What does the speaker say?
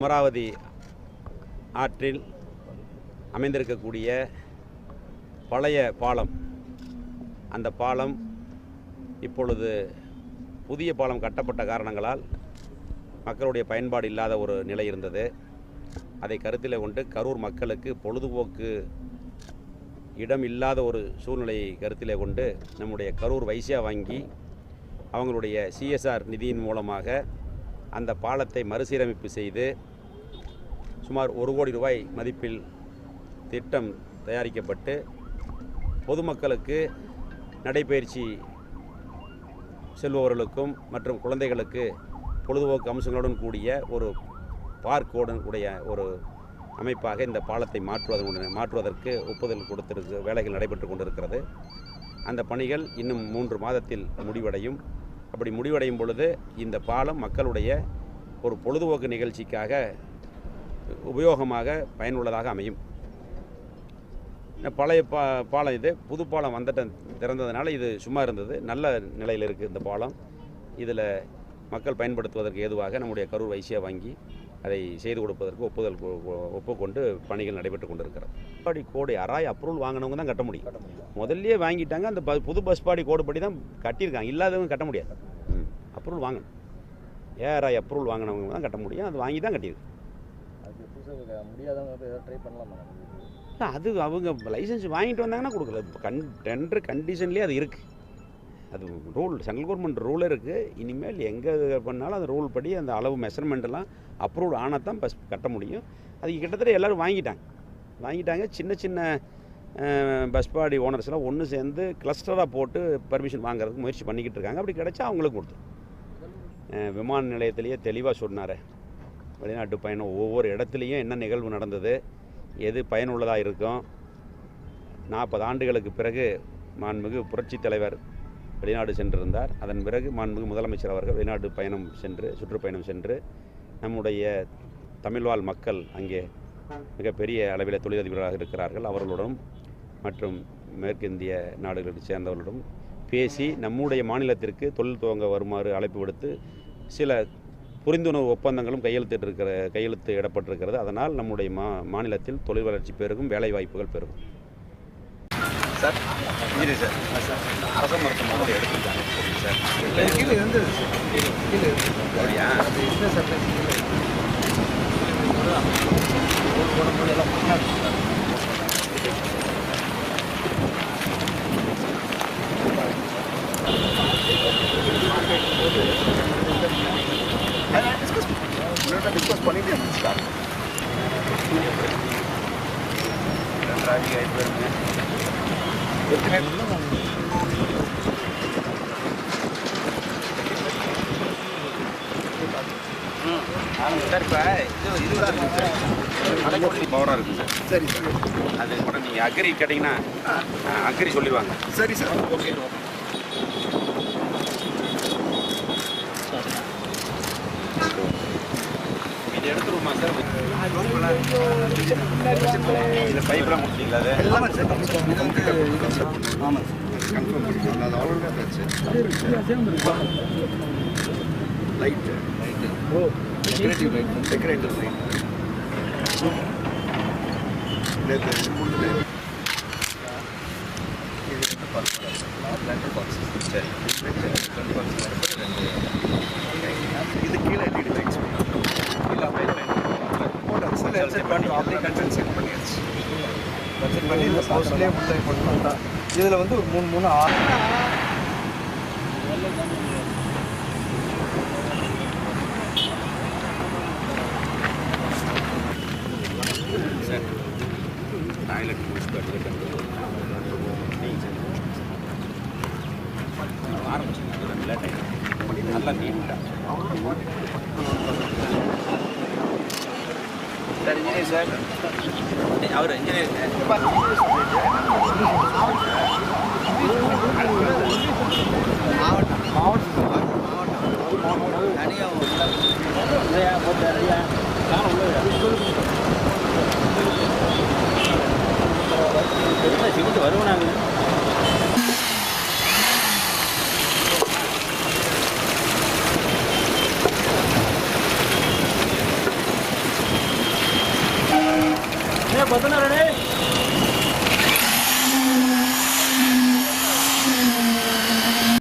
அமராவதி ஆற்றில் அமைந்திருக்கக்கூடிய பழைய பாலம். அந்த பாலம் இப்பொழுது புதிய பாலம் கட்டப்பட்ட காரணங்களால் மக்களுடைய பயன்பாடு இல்லாத ஒரு நிலை இருந்தது. அதை கருத்தில் கொண்டு கரூர் மக்களுக்கு பொழுதுபோக்கு இடம் இல்லாத ஒரு சூழ்நிலையை கருத்தில் கொண்டு நம்முடைய கரூர் வைசியா வங்கி அவங்களுடைய சிஎஸ்ஆர் நிதியின் மூலமாக அந்த பாலத்தை மறுசீரமைப்பு செய்து சுமார் ஒரு கோடி ரூபாய் மதிப்பில் திட்டம் தயாரிக்கப்பட்டு பொதுமக்களுக்கு நடைபயிற்சி செல்பவர்களுக்கும் மற்றும் குழந்தைகளுக்கு பொழுதுபோக்கு அம்சங்களுடன் கூடிய ஒரு பார்க்கோடு உடைய ஒரு அமைப்பாக இந்த பாலத்தை மாற்றுவதன் மாற்றுவதற்கு ஒப்புதல் கொடுத்திருக்கு வேலைகள் நடைபெற்று கொண்டிருக்கிறது. அந்த பணிகள் இன்னும் மூன்று மாதத்தில் முடிவடையும். அப்படி முடிவடையும் பொழுது இந்த பாலம் மக்களுடைய ஒரு பொழுதுபோக்கு நிகழ்ச்சிக்காக உபயோகமாக பயனுள்ளதாக அமையும். பழைய பா பாலம் இது புது பாலம் வந்துட்ட திறந்ததுனால இது சும்மா இருந்தது. நல்ல நிலையில் இருக்குது இந்த பாலம். இதில் மக்கள் பயன்படுத்துவதற்கு ஏதுவாக நம்முடைய கரூர் வைசியா வங்கி அதை செய்து கொடுப்பதற்கு ஒப்புதல் ஒப்புக்கொண்டு பணிகள் நடைபெற்று கொண்டிருக்கிறது. பாடி கோடு யாராய் அப்ரூவல் வாங்கினவங்க தான் கட்ட முடியும். முதல்லயே வாங்கிட்டாங்க அந்த புது பஸ் பாடி கோடு படி தான் கட்டியிருக்காங்க. இல்லாதவங்க கட்ட முடியாது. அப்ரூவல் வாங்கணும். ஏஆர்ஐ அப்ரூவல் வாங்கினவங்க தான் கட்ட முடியும். அது வாங்கி தான் கட்டியிருக்கு அது அவங்க லைசன்ஸ் வாங்கிட்டு வந்தாங்கன்னா கொடுக்கல கண் டெண்டர் கண்டிஷன்லேயே அது இருக்குது அது ரூல் சென்ட்ரல் கவர்மெண்ட் ரூல் இருக்குது இனிமேல் எங்கே பண்ணாலும் அந்த ரூல் படி அந்த அளவு மெஷர்மெண்ட் எல்லாம் அப்ரூவ் ஆனால் தான் பஸ் கட்ட முடியும். அது கிட்டத்தட்ட எல்லோரும் வாங்கிட்டாங்க. வாங்கிட்டாங்க. சின்ன சின்ன பஸ் பாடி ஓனர்ஸ்லாம் ஒன்று சேர்ந்து கிளஸ்டராக போட்டு பர்மிஷன் வாங்குறதுக்கு முயற்சி பண்ணிக்கிட்டு இருக்காங்க. அப்படி கிடைச்சா அவங்களுக்கு கொடுத்து. விமான நிலையத்திலேயே தெளிவாக சொன்னார். வெளிநாட்டு பயணம் ஒவ்வொரு இடத்துலையும் என்ன நிகழ்வு நடந்தது எது பயனுள்ளதாக இருக்கும். நாற்பது ஆண்டுகளுக்கு பிறகு மாண்புமிகு புரட்சித் தலைவர் வெளிநாடு சென்றிருந்தார். அதன் பிறகு மாண்புமிகு முதலமைச்சர் அவர்கள் வெளிநாடு பயணம் சென்று சுற்றுப்பயணம் சென்று நம்முடைய தமிழ்வாழ் மக்கள் அங்கே மிகப்பெரிய அளவில் தொழிலதிபர்களாக இருக்கிறார்கள். அவர்களுடன் மற்றும் மேற்கிந்திய நாடுகளை சேர்ந்தவர்களுடன் பேசி நம்முடைய மாநிலத்திற்கு தொழில் துவங்க வருமாறு அழைப்பு விடுத்து சில புரிந்துணர்வு ஒப்பந்தங்களும் கையெழுத்திட்டு இருக்கிற கையெழுத்து இடப்பட்டிருக்கிறது. அதனால் நம்முடைய மா மாநிலத்தில் தொழில் வளர்ச்சி பெருகும் வேலைவாய்ப்புகள் பெருகும். சார்? Engineer sir. சார் அரச மருத்துவமனை எடுத்துருக்காங்க சார் கீழே இருந்து கீழே அப்படியா அது இந்த சட்டை போடும்போது எல்லாம் டிஸ்கஸ் முன்னாடி டிஸ்கஸ் பண்ணிட்டு ஸ்டார்ட் டிராஃபிக் ஆகிட்டு வருங்க சார் இப்போ இது சார். பவராக இருக்குது சார் சரி சார் அது கூட நீங்கள் அக்ரி கேட்டிங்கன்னா அக்ரி சொல்லிடுவாங்க. சரி சார். ஓகே இது எடுத்துருவோமா சார் இந்த பைப்லாம் கொடுத்தீங்களா அது ஆமாம் சார் ஆமாம் கன்ஃபார்ம் பண்ணிக்கலாம் அது already light light oh decorative light decorative light நேற்று முடிஞ்சு இது பாக்ஸ் ரெண்டு பாக்ஸ் சரி ரெண்டு பாக்ஸ் இது கீழே எல்இடி லைட்ஸ் போட்டாங்க சார் சரி பண்ணி அப்படியே கன்சென்ட் செட் பண்ணியாச்சு பட்ஜெட் பண்ணி இந்த போஸ்ட்லேயே முட்டை கொண்டு வந்தா இதில் வந்து ஒரு மூணு மூணு ஆறு டாய்லெட் முடிச்சுட்டு ஆரம்பிச்சு ரெண்டு லேட் ஆகிடும் நல்லா நீட்டாக சார் இன்ஜினியர் சார் அவர் இன்ஜினியர் வருவனாங்க बदल रहे